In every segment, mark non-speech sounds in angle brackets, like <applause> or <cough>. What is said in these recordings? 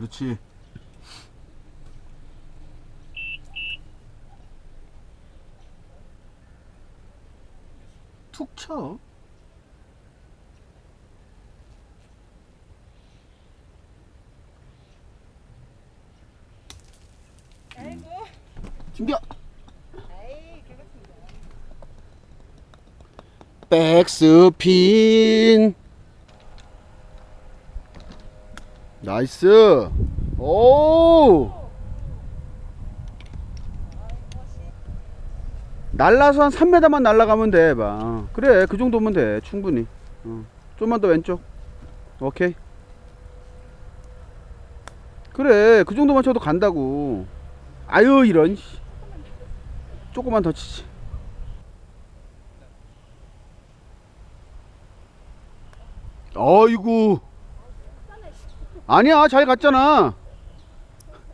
그렇지. 툭 쳐. 아이고. 준비야. 아이. 백스핀. 나이스. 오. 날라서 한 3m만 날라가면 돼, 봐. 그래, 그 정도면 돼, 충분히. 어. 좀만 더 왼쪽. 오케이. 그래, 그 정도만 쳐도 간다고. 아유, 이런. 씨. 조금만 더 치지. 어이구. 아니야, 잘 갔잖아.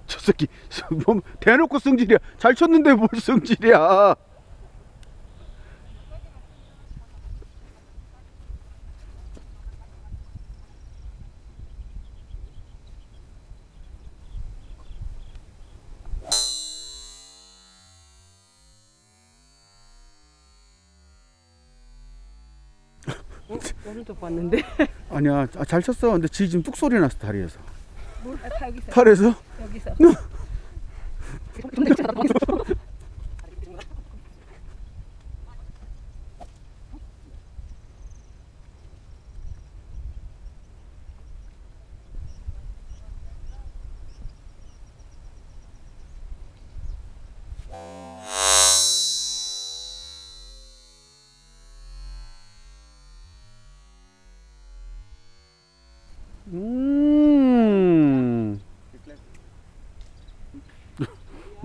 저 새끼, 뭐, 대놓고 승질이야. 잘 쳤는데 뭘 승질이야. 어, 오른쪽 봤는데. <laughs> 아니야, 아, 잘 쳤어. 근데 지 지금 뚝 소리 났어, 다리에서. 아, 여기서. 팔에서? 여기서.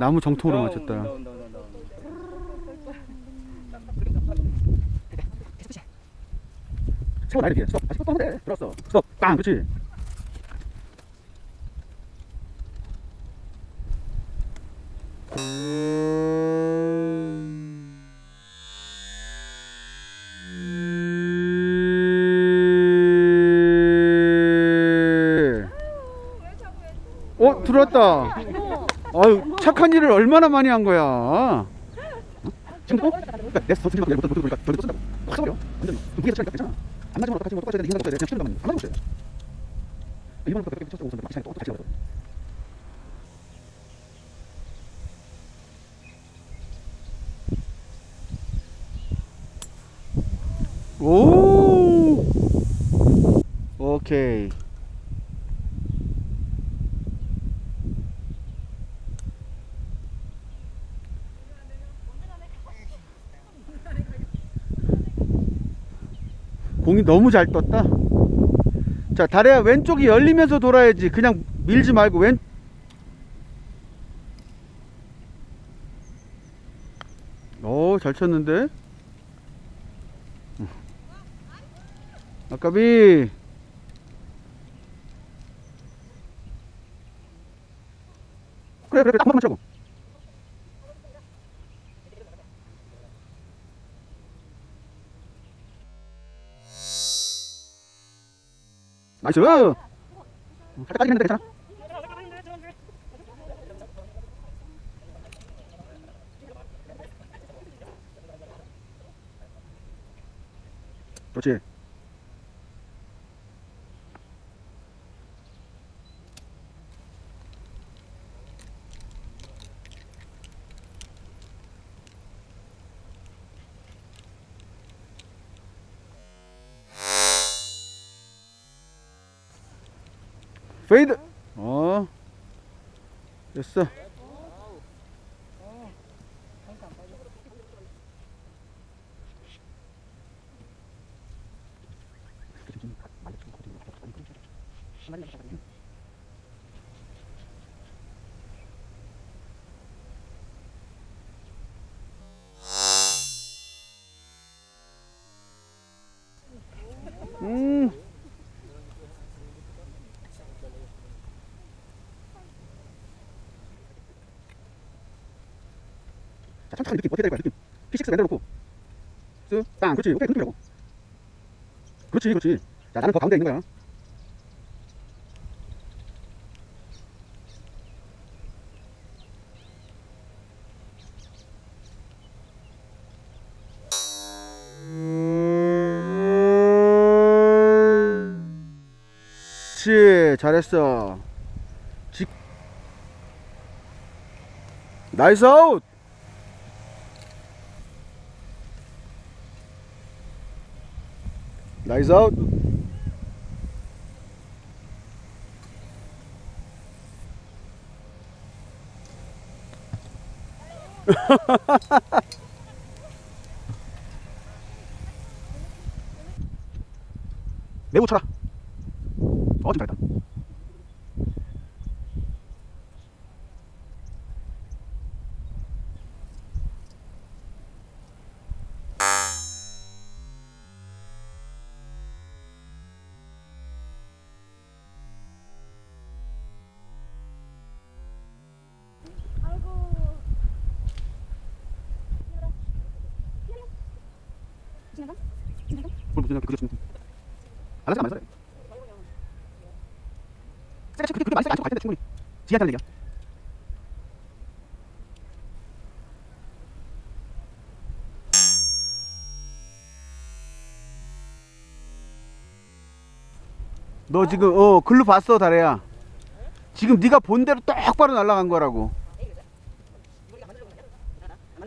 나무 정통으로 맞췄다. 세워 나이렇게 스톱 다시 또돼 들었어. 스톱 빵! 그렇지? 어 들어왔다 아유 착한 일을 얼마나 많이 한 거야? 지금? 그러니까 내 선생님하고 내가 못한 보니까 저리 또 쓴다고. 확 써버려. 완전히 무게가 차니까 괜찮아. 안 맞으면 어떡하지? 뭐 똑같이 해야 돼 인간 똑같이 해야 돼 그냥 치는 것만 안 맞으면 어떡해? 일반 거 100개 쳤다고 우선 막히니까 또 같이 가버려 오! 오케이 공이 너무 잘 떴다. 자, 다리야 왼쪽이 열리면서 돌아야지. 그냥 밀지 말고 왼. 오, 잘 쳤는데. 아까비. 그래, 그래, 그래. 한 번만 쳐고. 나이스. 어, 살짝 까지긴 했는데 괜찮아. 그렇지. 페이드. 어. 됐어. 자, 천천히 느낌 어떻게 될 거야 느낌. P6 만들어 놓고. 쓱땅 그렇지. 오케이 그 느낌이라고. 그렇지 그렇지. 자 나는 더 가운데 있는 거야. 그렇지 잘했어. 직 나이스 아웃! 나이스 아웃 <laughs> 매우 쳐라 어, 좀 잘했다. 뭘 무슨 그게 지금 알았어 말했어. 세게 치, 그렇게 그렇게 많이 안쪽갈 텐데 충분히. 지한테 하는 얘기야. 너 지금 어 글로 봤어 다래야. 지금 네가 본 대로 똑바로 날아간 거라고.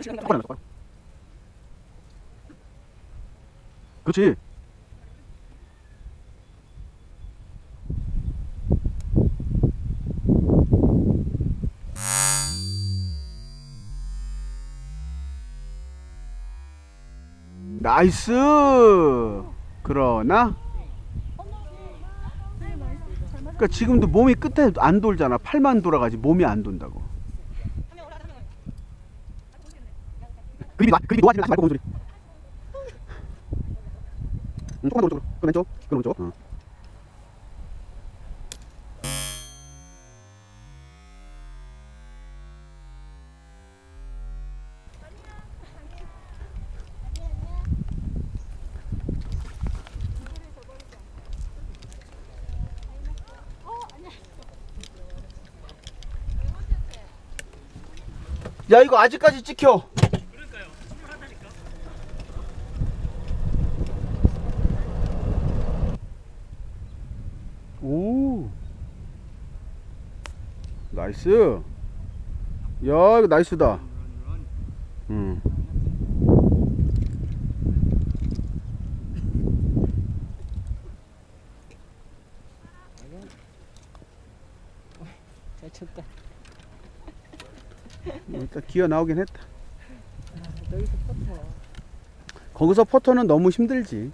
똑바로 날아, 똑바로. 그렇지. 나이스. 그러나 그러니까 지금도 몸이 끝에 안 돌잖아. 팔만 돌아가지 몸이 안 돈다고. 그립이 놔, 그립이 놓아지면 하지 말고 뭔 소리. 응, 조금만 더 오른쪽으로. 그 왼쪽, 그 오른쪽. 어. 야 이거 아직까지 찍혀. 오. 나이스. 야 이거 나이스다. 음. 잘 쳤다. 일단 기어 나오긴 했다. 여기서 퍼터. 거기서 포터는 너무 힘들지.